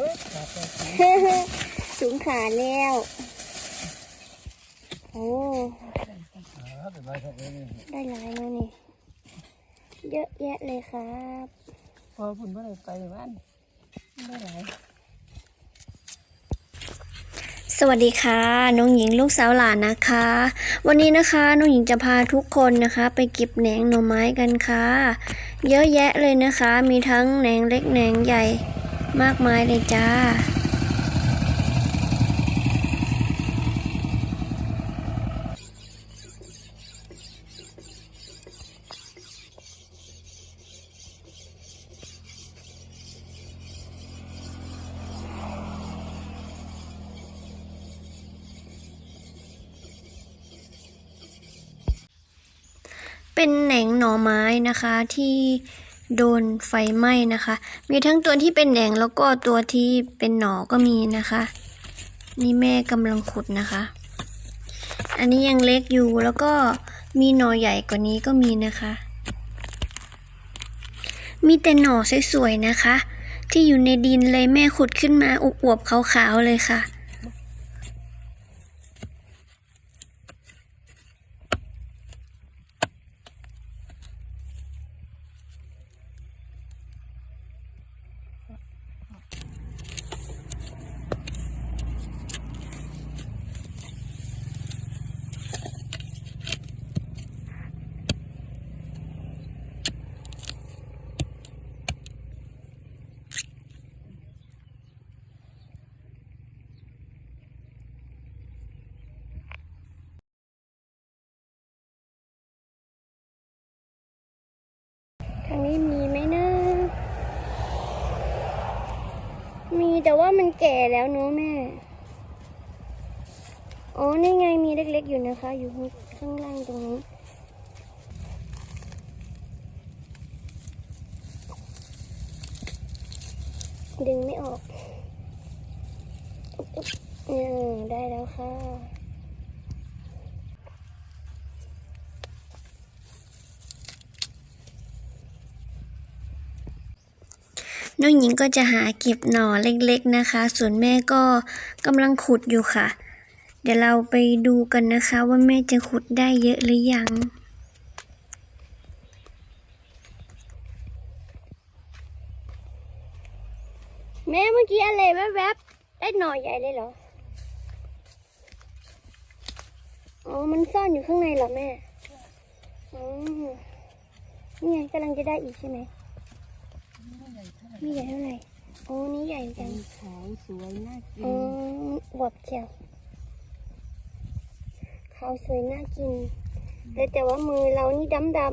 ฮ้ยขาดไปสิสูงขาแล้ว โอ้ขาเป็นไรครับนี่ได้หลายแล้วนี่ เยอะแยะเลยครับ พอคุณว่าอะไรไปบ้านไม่ไหลายสวัสดีค่ะน้องหญิงลูกสาวหลานนะคะ วันนี้นะคะน้องหญิงจะพาทุกคนนะคะ ไปเก็บแหนงหน่อไม้กันค่ะ เยอะแยะเลยนะคะ มีทั้งแหนงเล็กแหนงใหญ่ มากมายเลยจ้า เป็นแหนงหน่อไม้นะคะที่ โดนไฟไหม้นะคะ มีทั้งตัวที่เป็นแหนงแล้วก็ตัวที่เป็นหนอก็มีนะคะ นี่แม่กำลังขุดนะคะ อันนี้ยังเล็กอยู่แล้วก็มีหนอใหญ่กว่านี้ก็มีนะคะ มีแต่หนอสวยๆนะคะ ที่อยู่ในดินเลยแม่ขุดขึ้นมาอวบๆขาวๆเลยค่ะ ทางนี้มีไหมนะ มี แต่ว่ามันแก่แล้วเนาะแม่ อ๋อ นี่ไงมีเล็กๆอยู่นะคะ อยู่ข้างล่างตรงนี้ ดึงไม่ออกอืมได้แล้วค่ะ น้องหญิงก็จะหาเก็บหน่อเล็กๆนะคะ ส่วนแม่ก็กำลังขุดอยู่ค่ะ เดี๋ยวเราไปดูกันนะคะ ว่าแม่จะขุดได้เยอะหรือยังแม่เมื่อกี้อะไรแวบๆได้หน่อใหญ่เลยเหรอ อ๋อ มันซ่อนอยู่ข้างในเหรอแม่ อ๋อ นี่ไงกำลังจะได้อีกใช่ไหม นี่ใหญ่เท่าไหร่โอ้นี่ใหญ่จังขาวสวยน่ากิอ๋อนอวบเจียวเขาวสวยน่ากิน แต่แต่ว่ามือเรานี่ดำดำ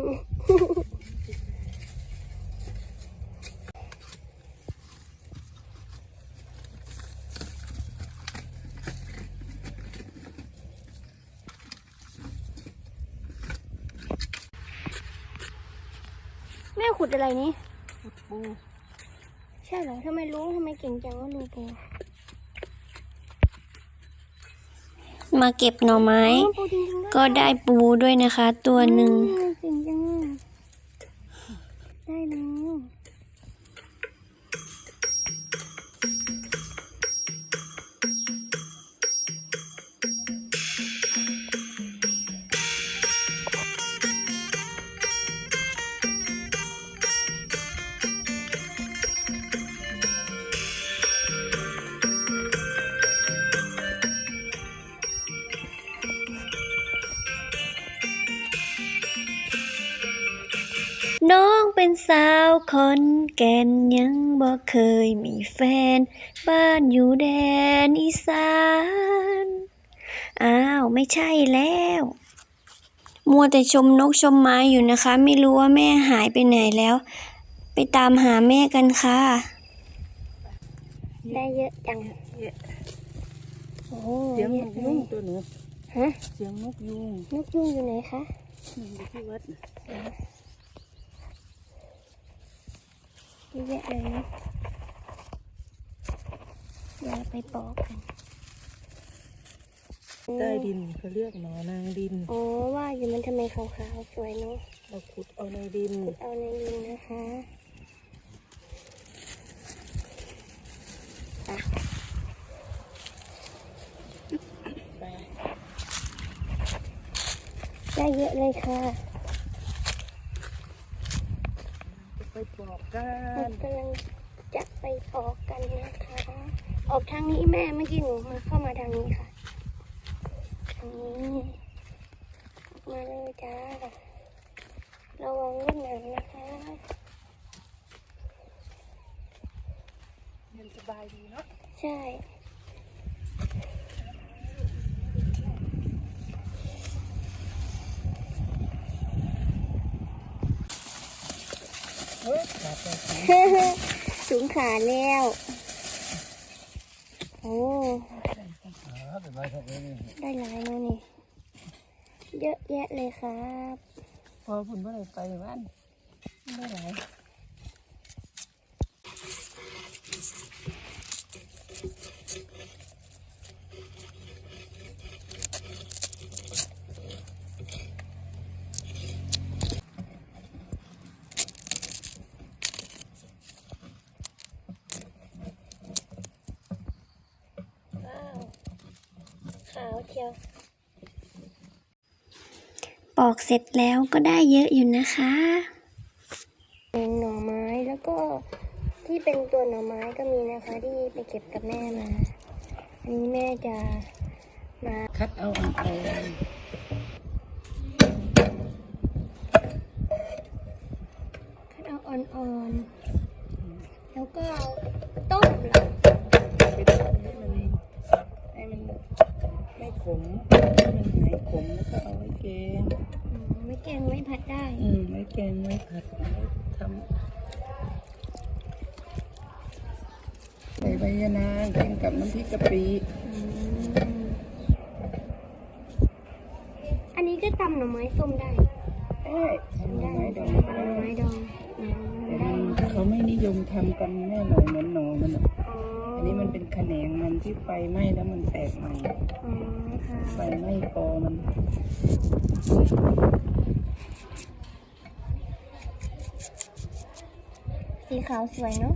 แม่ขุดอะไรนี่ปู ใช่เหรอทำไมรู้ทำไมเก่งจังว่ารูปูมาเก็บหน่อไม้ปูจริงๆด้วยก็ได้ปูด้วยนะคะ ตัวหนึ่ง อืมเก่งจังอะได้แล้ว น้องเป็นสาวคอนแก่นยังบ่เคยมีแฟน บ้านอยู่แดนอีสานอ้าวไม่ใช่แล้ว มัวแต่ชมนกชมไม้อยู่นะคะ ไม่รู้ว่าแม่หายไปไหนแล้ว ไปตามหาแม่กันค่ะ ได้เยอะจัง เยอะโอ้เสียงนกยุงตัวหนูฮะ เสียงนกยุงนกยุงอยู่ไหนคะนี่อยู่ที่วัดน่ะ เยอะแยะเลยนะเดี๋ยวเราไปปอกกันใต้ดินเขาเรียกหนอนางดิน อ๋อว่าอยู่มันทำไมขาวๆสวยเนาะเราขุดเอาในดิน ขุดเอาในดินนะคะไปไปได้เยอะเลยค่ะ ไปปอ กกัเรานกำลังจะไปปอกกันนะคะ ออกทางนี้แม่เมื่อกี้หนูมาเข้ามาทางนี้ค่ะทางนี้มาเลยจ้าระวังรถหนังนะคะเย็นสบายดีเนาะใช่ สูงขาแล้ว โอ้ ได้หลายแล้วนี่ เยอะแยะเลยครับ พอคุณบ่ไรไปบ้านไม่ได้หลาย ขาวเชียว ปอกเสร็จแล้วก็ได้เยอะอยู่นะคะเป็นหน่อไม้แล้วก็ที่เป็นตัวหน่อไม้ก็มีนะคะ ที่ไปเก็บกับแม่มา อันนี้แม่จะมาคัดเอาอ่อนคัดเอาอ่อนๆ แล้วก็เอาต้มเหรอ ๆไปทำให้มันให้มันไม่ขมให้มันหายขมแล้วก็เอาไว้แกง อืมไม่แกงไม่ ผัดได้อืมไว้แกงไว้ผัดไว้ทำใส่ใบยะนางกินกับน้ำพริกกะปิอืมอันนี้ก็ตำหน่อไม้ส้มได้เอ้ยทำหน่อไม้ดองหน่อไม้ดองอืมแต่ได้มันเขาไม่นิยมทำกันแน่หน่อยเหมือนหนอมันอะอ๋ออันนี้มันเป็นแขนงมันที่ไฟไหม้แล้วมันแตกใหม่ อ๋อค่ะ ไฟไหม้กอมัน สีขาวสวยเนาะ